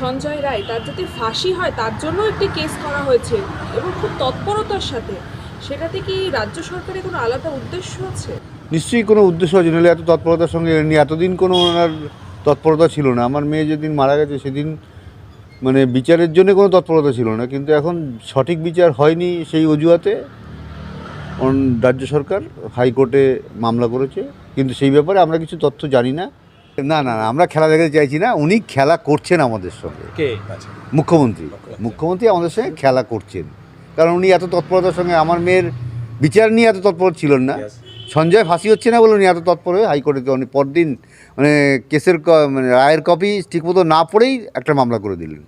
সঞ্জয় রায়, তার যাতে ফাঁসি হয়, তার জন্য একটি কেস করা হয়েছে এবং খুব তৎপরতার সাথে, সেটাতে কি রাজ্য সরকারের কোনো আলাদা উদ্দেশ্য আছে? নিশ্চয়ই কোনো উদ্দেশ্য আছে নাহলে এত তৎপরতার সঙ্গে এমনি এতদিন কোনো ওনার তৎপরতা ছিল না। আমার মেয়ে যেদিন মারা গেছে, সেদিন মানে বিচারের জন্য কোনো তৎপরতা ছিল না। কিন্তু এখন সঠিক বিচার হয়নি সেই অজুহাতে। রাজ্য সরকার হাইকোর্টে মামলা করেছে। কিন্তু সেই ব্যাপারে আমরা কিছু তথ্য জানি না। না না না, আমরা খেলা দেখাতে চাইছি না। উনি খেলা করছেন আমাদের সঙ্গে। কে? মুখ্যমন্ত্রী। মুখ্যমন্ত্রী আমাদের সঙ্গে খেলা করছেন। কারণ উনি এত তৎপরতার সঙ্গে আমার মেয়ের বিচার নিয়ে এত তৎপর ছিলেন না। সঞ্জয় ফাঁসি হচ্ছে না বলে উনি এত তৎপর হয়ে হাইকোর্টে উনি পরদিন মানে কেসের মানে রায়ের কপি ঠিকমতো না পড়েই একটা মামলা করে দিলেন।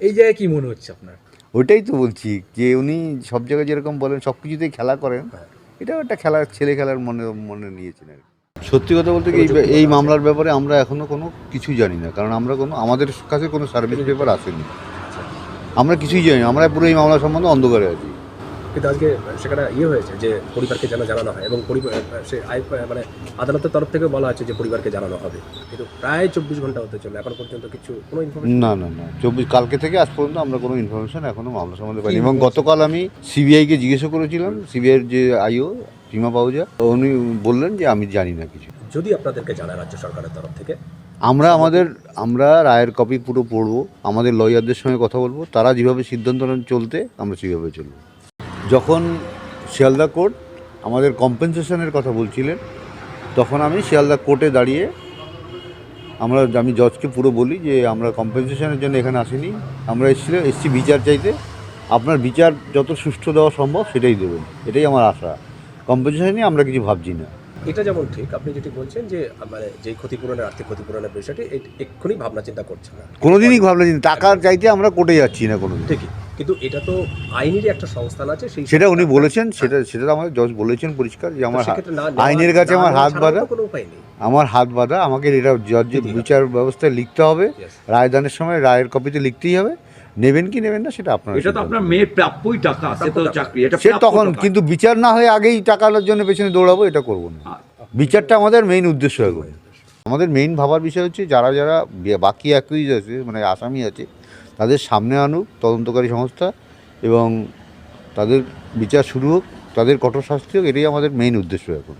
এই জায়গায় কি মনে হচ্ছে আপনার? ওইটাই তো বলছি যে উনি সব জায়গায় যেরকম বলেন সব কিছুতেই খেলা করেন। হ্যাঁ। এটাও একটা খেলার ছেলে খেলার মনে মনে নিয়েছেন আর কি। সত্যি কথা বলতে কি এই- মামলার ব্যাপারে আমরা এখনও কোনো কিছুই জানি না কারণ আমরা কোনো আমাদের কাছে কোনো সার্ভিস পেপার আসেনি। আমরা কিছুই জানি না আমরা পুরো এই মামলা সম্বন্ধে অন্ধকারে আছি। কিন্তু আজকে সেখানে ইয়ে হয়েছে যে পরিবারকে যেন জানানো হয় এবং পরিবার সে আই- মানে আদালতের তরফ থেকে বলা হচ্ছে যে পরিবারকে জানানো হবে। কিন্তু প্রায় চব্বিশ ঘণ্টা হতে চলে এখন পর্যন্ত কিছু কোনো ইনফরমেশন না না না। চব্বিশ কালকে থেকে আজ পর্যন্ত আমরা কোনো ইনফরমেশন এখনও মামলা সম্বন্ধে পাইনি। এবং গতকাল আমি সিবিআইকে জিজ্ঞাসা করেছিলাম সিবিআইয়ের যে আইও সীমা পাউজা উনি বললেন যে আমি জানি না কিছু। যদি আপনাদেরকে জানায় রাজ্য সরকারের তরফ থেকে? আমরা আমাদের আমরা রায়ের কপি পুরো পড়ব আমাদের লয়ারদের সঙ্গে কথা বলব তারা যেভাবে সিদ্ধান্ত চলতে আমরা সেভাবে চলবো। যখন শিয়ালদা কোর্ট আমাদের কম্পেনসেশনের কথা বলছিলেন তখন আমি শিয়ালদা কোর্টে দাঁড়িয়ে আমরা আমি জজকে পুরো বলি যে আমরা কম্পেনসেশনের জন্য এখানে আসিনি আমরা এসেছিলাম এসছি বিচার চাইতে। আপনার বিচার যত সুষ্ঠু দেওয়া সম্ভব সেটাই দেবেন এটাই আমার আশা। কম্পেনসেশন নিয়ে আমরা কিছু ভাবছি না। এটা যেমন ঠিক আপনি যেটি বলছেন যে মানে যে ক্ষতিপূরণের আর্থিক ক্ষতিপূরণের বিষয়টি এক্ষুনি ভাবনা চিন্তা করছে না। কোনোদিনই ভাবনা যে টাকা চাইতে আমরা কোর্টে যাচ্ছি না কোনোদিন। ঠিকই। কিন্তু এটা তো আইনেরই একটা সংস্থান আছে সেই সেটা উনি বলেছেন সেটা সেটা আমাদের জজ বলেছেন পরিষ্কার যে আমার আইনের কাছে আমার হাত বাঁধা। কোনো উপায় নেই। আমার হাত বাঁধা আমাকে এটা জজের দিতে বিচার ব্যবস্থায় লিখতে হবে. রায়দানের সময় রায়ের কপিতে লিখতেই হবে নেবেন কি নেবেন না সেটা আপনার এটা তো আপনার মেয়ের প্রাপ্যই টাকা সে তো চাকরি এটা সে তখন কিন্তু বিচার না হয়ে আগেই টাকার জন্য পেছনে দৌড়াবো এটা করব না। হ্যাঁ। বিচারটা আমাদের মেইন উদ্দেশ্য এখন আমাদের মেইন ভাবার বিষয় হচ্ছে যারা যারা বাকি অ্যাকুইজ আছে মানে আসামি আছে তাদের সামনে আনুক, তদন্তকারী সংস্থা এবং তাদের বিচার শুরু হোক, তাদের কঠোর শাস্তি হোক, এটাই আমাদের মেইন উদ্দেশ্য এখন।